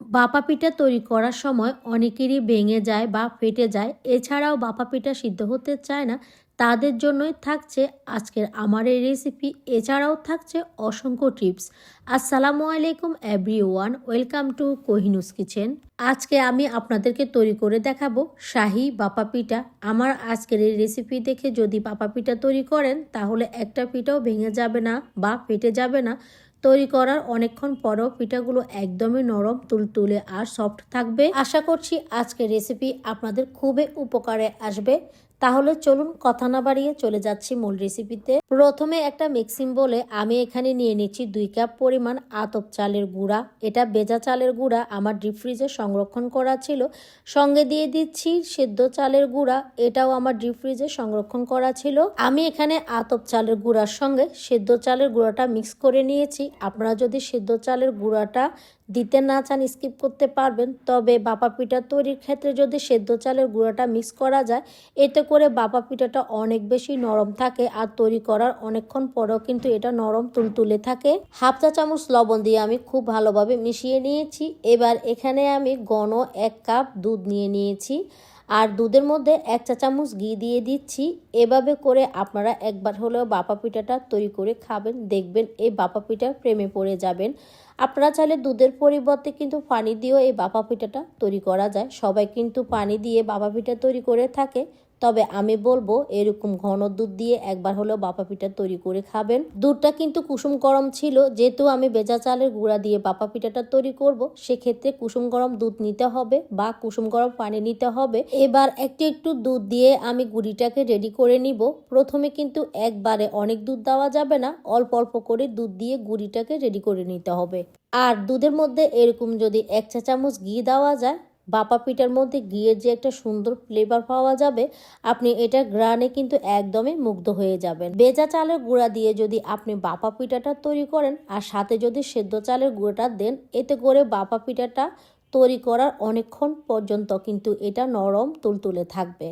বাপা পিঠা তৈরি করার সময় অনেকেরই ভেঙে যায় বা ফেটে যায়। এছাড়াও বাপা পিঠা সিদ্ধ হতে চায় না, তাদের জন্যই থাকছে আজকের আমার এই রেসিপি এছাড়াও থাকছে অসংখ্য টিপস আসসালামু আলাইকুম এভরি ওয়ান ওয়েলকাম টু কোহিনুস কিচেন আজকে আমি আপনাদেরকে তৈরি করে দেখাবো শাহি বাপা পিঠা। আমার আজকের এই রেসিপি দেখে যদি বাপা পিঠা তৈরি করেন, তাহলে একটা পিঠাও ভেঙে যাবে না বা ফেটে যাবে না। তৈরি করার অনেকক্ষণ পরও পিঠাগুলো একদমই নরম, তুলতুলে আর সফট থাকবে। আশা করছি আজকের রেসিপি আপনাদের খুবই উপকারে আসবে। তাহলে চলুন কথা না বাড়িয়ে চলে যাচ্ছি মূল রেসিপিতে প্রথমে একটা মিক্সিং বলে আমি এখানে নিয়ে নিচ্ছি দুই কাপ পরিমাণ আতপ চালের গুঁড়া। এটা বেজা চালের গুঁড়া আমার ডিপ ফ্রিজে সংরক্ষণ করা ছিল। সঙ্গে দিয়ে দিচ্ছি সেদ্ধ চালের গুঁড়া, এটাও আমার ডিপ ফ্রিজে সংরক্ষণ করা ছিল। আমি এখানে আতপ চালের গুঁড়ার সঙ্গে সেদ্ধ চালের গুঁড়াটা মিক্স করে নিয়েছি। আপনারা যদি সেদ্ধ চালের গুঁড়াটা দিতে না চান স্কিপ করতে পারবেন। তবে বাপা পিঠা তৈরির ক্ষেত্রে যদি সেদ্ধ চালের গুঁড়াটা মিক্স করা যায়, এতে করে বাপা পিঠাটা অনেক বেশি নরম থাকে আর তৈরি করার অনেকক্ষণ পরেও কিন্তু এটা নরম তুলতুলে থাকে। হাফ চা চামচ লবণ দিয়ে আমি খুব ভালোভাবে মিশিয়ে নিয়েছি। এবার এখানে আমি ঘন এক কাপ দুধ নিয়ে নিয়েছি আর দুধের মধ্যে এক চা চামচ ঘি দিয়ে দিচ্ছি। এভাবে করে আপনারা একবার হলেও বাপা পিঠাটা তৈরি করে খাবেন, দেখবেন এই বাপা পিঠা প্রেমে পড়ে যাবেন। আপনারা চাইলে দুধের পরিবর্তে কিন্তু পানি দিয়েও এই বাপা পিঠাটা তৈরি করা যায়। সবাই কিন্তু পানি দিয়ে বাপা পিঠা তৈরি করে থাকে। তবে আমি বলব, এরকম ঘন দুধ দিয়ে একবার হলেও বাপা পিঠা তৈরি করে খাবেন। দুধটা কিন্তু কুসুম গরম ছিল, যেহেতু আমি বেজা চালের গুঁড়া দিয়ে বাপা পিঠাটা তৈরি করব, সেক্ষেত্রে কুসুম গরম দুধ নিতে হবে বা কুসুম গরম পানি নিতে হবে। এবার একটু একটু দুধ দিয়ে আমি গুড়িটাকে রেডি করে নিব। প্রথমে কিন্তু একবারে অনেক দুধ দেওয়া যাবে না, অল্প অল্প করে দুধ দিয়ে গুড়িটাকে রেডি করে নিতে হবে। আর দুধের মধ্যে এরকম যদি এক চা চামচ ঘি দেওয়া যায় বাপা পিঠার মধ্যে গিয়ে যে একটা সুন্দর ফ্লেভার পাওয়া যাবে, আপনি এটা গ্রানে কিন্তু একদমই মুগ্ধ হয়ে যাবেন। বেজা চালের গুঁড়া দিয়ে যদি আপনি বাপা পিঠাটা তৈরি করেন আর সাথে যদি সেদ্ধ চালের গুঁড়োটা দেন, এতে করে বাপা পিঠাটা তৈরি করার অনেকক্ষণ পর্যন্ত কিন্তু এটা নরম তুলতুলে থাকবে।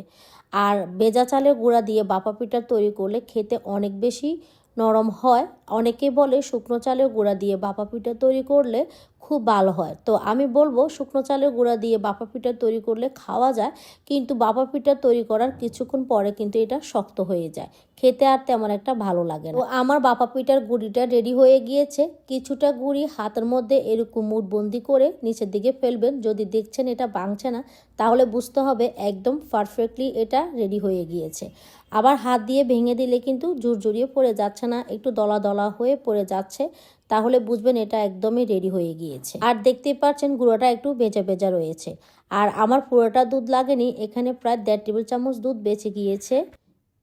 আর বেজা চালের গুঁড়া দিয়ে বাপা পিঠা তৈরি করলে খেতে অনেক বেশি নরম হয়। অনেকে বলে শুকনো চালের গুঁড়া দিয়ে বাপা পিঠা তৈরি করলে খুব ভালো হয়। তো আমি বলব শুকনো চালের গুঁড়া দিয়ে বাপা পিঠা তৈরি করলে খাওয়া যায়, কিন্তু বাপা পিঠা তৈরি করার কিছুক্ষণ পরে কিন্তু এটা শক্ত হয়ে যায়। খেতে আর তেমন একটা ভালো লাগে না। আমার বাপা পিঠার গুঁড়িটা রেডি হয়ে গিয়েছে। কিছুটা গুঁড়ি হাতের মধ্যে এরকম মুঠবন্দি করে নিচের দিকে ফেলবেন। যদি দেখছেন এটা বাংছে না, তাহলে বুঝতে হবে একদম পারফেক্টলি এটা রেডি হয়ে গিয়েছে। আবার হাত দিয়ে ভেঙে দিলে কিন্তু জোর জড়িয়ে পড়ে যাচ্ছে না, একটু দলা দলা হয়ে পড়ে যাচ্ছে, তাহলে বুঝবেন এটা একদমই রেডি হয়ে গিয়েছে। আর দেখতেই পাচ্ছেন গুঁড়োটা একটু ভেজা ভেজা রয়েছে। আর আমার পুরোটা দুধ লাগেনি, এখানে প্রায় দেড় টেবিল চামচ দুধ বেঁচে গিয়েছে।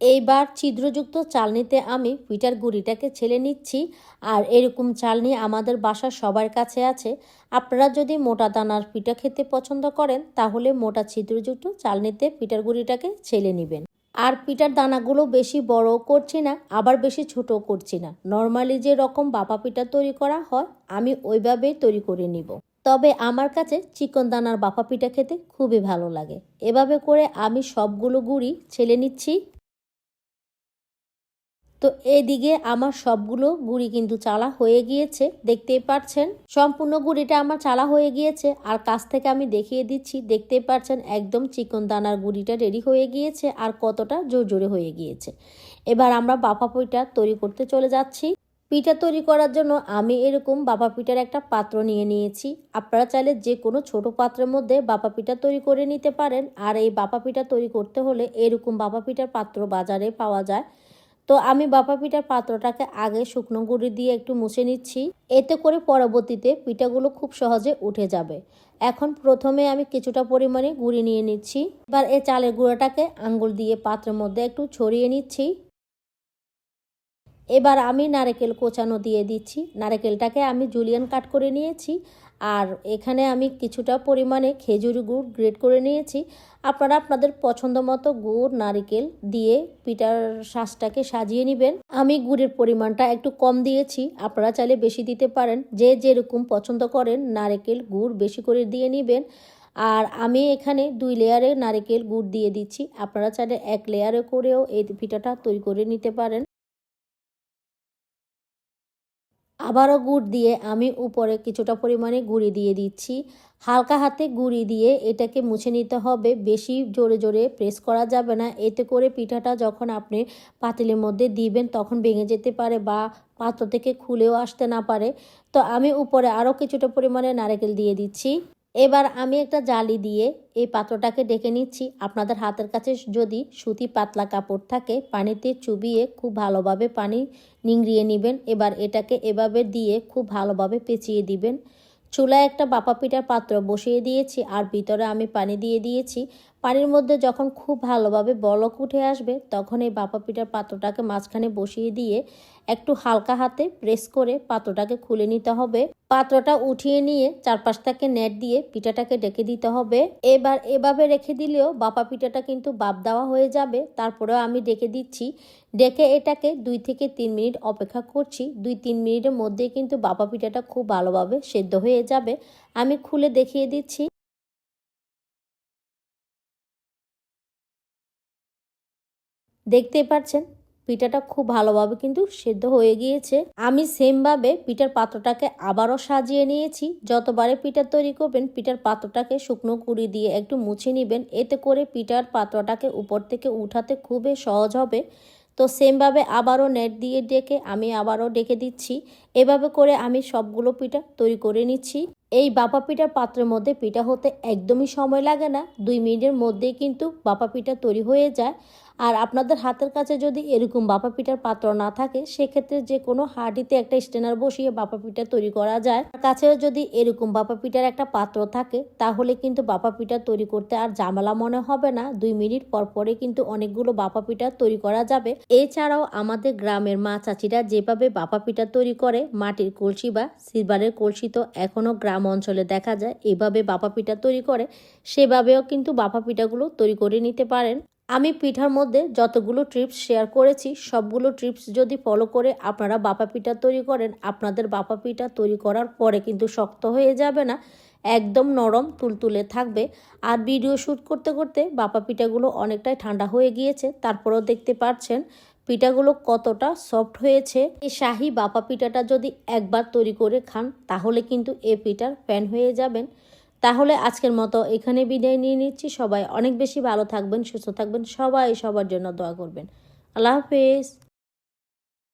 এইবার ছিদ্রযুক্ত চালনিতে আমি পিঠার গুঁড়িটাকে ছেলে নিচ্ছি, আর এরকম চালনি আমাদের বাসার সবার কাছে আছে। আপনারা যদি মোটা দানার পিঠা খেতে পছন্দ করেন, তাহলে মোটা ছিদ্রযুক্ত চালনিতে পিঠার গুঁড়িটাকে ছেলে নেবেন। আর পিঠার দানাগুলো বেশি বড় করছি না, আবার বেশি ছোট করছি না। নর্মালি যে রকম বাপা পিঠা তৈরি করা হয়, আমি ওইভাবেই তৈরি করে নিব। তবে আমার কাছে চিকন দানার বাপা পিঠা খেতে খুবই ভালো লাগে। এভাবে করে আমি সবগুলো গুড়ি ছেলে নিচ্ছি তো এদিকে আমার সবগুলো গুড়ি কিন্তু চালা হয়ে গিয়েছে, দেখতেই পাচ্ছেন সম্পূর্ণ গুড়িটা আমার চালা হয়ে গিয়েছে, আর কাছ থেকে আমি দেখিয়ে দিচ্ছি, দেখতেই পাচ্ছেন একদম চিকন দানার গুড়িটা রেডি হয়ে গিয়েছে, আর কতটা জোর জোরে হয়ে গিয়েছে। এবার আমরা বাপা পিঠা তৈরি করতে চলে যাচ্ছি। পিঠা তৈরি করার জন্য আমি এরকম বাপা পিঠার একটা পাত্র নিয়ে নিয়েছি। আপনারা চাইলে যে কোনো ছোট পাত্রের মধ্যে বাপা পিঠা তৈরি করে নিতে পারেন, আর এই বাপা পিঠা তৈরি করতে হলে এরকম বাপা পিঠার পাত্র বাজারে পাওয়া যায়। তো আমি বাপা পিঠার পাত্রটাকে আগে শুকনো গুঁড়ি দিয়ে একটু মুছে নিচ্ছি। এতে করে পরবর্তীতে পিঠাগুলো খুব সহজে উঠে যাবে। এখন প্রথমে আমি কিছুটা পরিমাণে গুঁড়ি নিয়ে নিচ্ছি। এবার এই চালের গুঁড়োটাকে আঙ্গুল দিয়ে পাত্রের মধ্যে একটু ছড়িয়ে নিচ্ছি। এবার আমি নারকেল কোচানো দিয়ে দিচ্ছি। নারকেলটাকে আমি জুলিয়ান কাট করে নিয়েছি। আর এখানে আমি কিছুটা পরিমাণে খেজুর গুড় গ্রেড করে নিয়েছি। আপনারা আপনাদের পছন্দ মতো গুড়, নারিকেল দিয়ে পিঠার শ্বাসটাকে সাজিয়ে নেবেন। আমি গুড়ের পরিমাণটা একটু কম দিয়েছি, আপনারা চাইলে বেশি দিতে পারেন। যে যেরকম পছন্দ করেন, নারিকেল গুড় বেশি করে দিয়ে নেবেন। আর আমি এখানে দুই লেয়ারে নারিকেল গুড় দিয়ে দিচ্ছি। আপনারা চাইলে এক লেয়ারে করেও এই পিঠাটা তৈরি করে নিতে পারেন। আবারও গুড় দিয়ে আমি উপরে কিছুটা পরিমাণে গুঁড়ি দিয়ে দিচ্ছি। হালকা হাতে গুঁড়ি দিয়ে এটাকে মুছে নিতে হবে। বেশি জোরে জোরে প্রেস করা যাবে না। এতে করে পিঠাটা যখন আপনি পাতিলের মধ্যে দিবেন, তখন ভেঙে যেতে পারে বা পাত্র থেকে খুলেও আসতে না পারে। তো আমি উপরে আরও কিছুটা পরিমাণে নারকেল দিয়ে দিচ্ছি। এবার আমি একটা জালি দিয়ে এই পাত্রটাকে ডেকে নিচ্ছি। আপনাদের হাতের কাছে যদি সুতি পাতলা কাপড় থাকে, পানিতে চুবিয়ে খুব ভালোভাবে পানি নিংড়িয়ে নেবেন। এবার এটাকে এভাবে দিয়ে খুব ভালোভাবে পেঁচিয়ে দিবেন। চুলায় একটা বাপা পিঠার পাত্র বসিয়ে দিয়েছি আর ভিতরে আমি পানি দিয়ে দিয়েছি। পানির মধ্যে যখন খুব ভালোভাবে বলক উঠে আসবে, তখন এই বাপা পিঠার পাত্রটাকে মাঝখানে বসিয়ে দিয়ে একটু হালকা হাতে প্রেস করে পাত্রটাকে খুলে নিতে হবে। পাত্রটা উঠিয়ে নিয়ে চারপাশটাকে নেট দিয়ে পিঠাটাকে ডেকে দিতে হবে। এবার এভাবে রেখে দিলেও বাপা পিঠাটা কিন্তু বাপ দেওয়া হয়ে যাবে। তারপরেও আমি ডেকে দিচ্ছি। ডেকে এটাকে দুই থেকে তিন মিনিট অপেক্ষা করছি। দুই তিন মিনিটের মধ্যেই কিন্তু বাপা পিঠাটা খুব ভালোভাবে সেদ্ধ হয়ে যাবে। আমি খুলে দেখিয়ে দিচ্ছি। দেখতেই পাচ্ছেন পিঠাটা খুব ভালোভাবে কিন্তু সেদ্ধ হয়ে গিয়েছে। আমি সেমভাবে পিঠার পাত্রটাকে আবারও সাজিয়ে নিয়েছি। যতবারে পিঠা তৈরি করবেন, পিঠার পাত্রটাকে শুকনো কুড়ি দিয়ে একটু মুছে নেবেন। এতে করে পিঠার পাত্রটাকে উপর থেকে উঠাতে খুবই সহজ হবে। তো সেমভাবে আবারও নেট দিয়ে ডেকে আমি আবারও ডেকে দিচ্ছি। এভাবে করে আমি সবগুলো পিঠা তৈরি করে নিচ্ছি। এই বাপা পিঠার পাত্রের মধ্যে পিঠা হতে একদমই সময় লাগে না। দুই মিনিটের মধ্যেই কিন্তু বাপা পিঠা তৈরি হয়ে যায়। আর আপনাদের হাতের কাছে যদি এরকম বাপা পিঠার পাত্র না থাকে, সেক্ষেত্রে যে কোনো হাঁড়িতে একটা স্টেনার বসিয়ে বাপা পিঠা তৈরি করা যায়। কাছেও যদি এরকম বাপা পিঠার একটা পাত্র থাকে, তাহলে কিন্তু বাপা পিঠা তৈরি করতে আর ঝামেলা মনে হবে না। দুই মিনিট পর পরে কিন্তু অনেকগুলো বাপা পিঠা তৈরি করা যাবে। এছাড়াও আমাদের গ্রামের মা চাচিরা যেভাবে বাপা পিঠা তৈরি করে, মাটির কলসি বা সিলভারের কলসি তো এখনও গ্রাম অঞ্চলে দেখা যায়, এভাবে বাপা পিঠা তৈরি করে, সেভাবেও কিন্তু বাপা পিঠাগুলো তৈরি করে নিতে পারেন। আমি পিঠার মধ্যে যতগুলো ট্রিপস শেয়ার করেছি, সবগুলো ট্রিপস যদি ফলো করে আপনারা বাপা পিঠা তৈরি করেন, আপনাদের বাপা পিঠা তৈরি করার পরে কিন্তু শক্ত হয়ে যাবে না, একদম নরম তুলতুলে থাকবে। আর ভিডিও শ্যুট করতে করতে বাপা পিঠাগুলো অনেকটাই ঠান্ডা হয়ে গিয়েছে, তারপরেও দেখতে পাচ্ছেন পিঠাগুলো কতটা সফট হয়েছে? এই শাহি বাপা পিঠাটা যদি একবার তৈরি করে খান, তাহলে কিন্তু এ পিঠার ফ্যান হয়ে যাবেন। তাহলে আজকের মতো এখানে বিদায় নিয়ে নিচ্ছি। সবাই অনেক বেশি ভালো থাকবেন, সুস্থ থাকবেন। সবাই সবার জন্য দোয়া করবেন। আল্লাহ হাফেজ।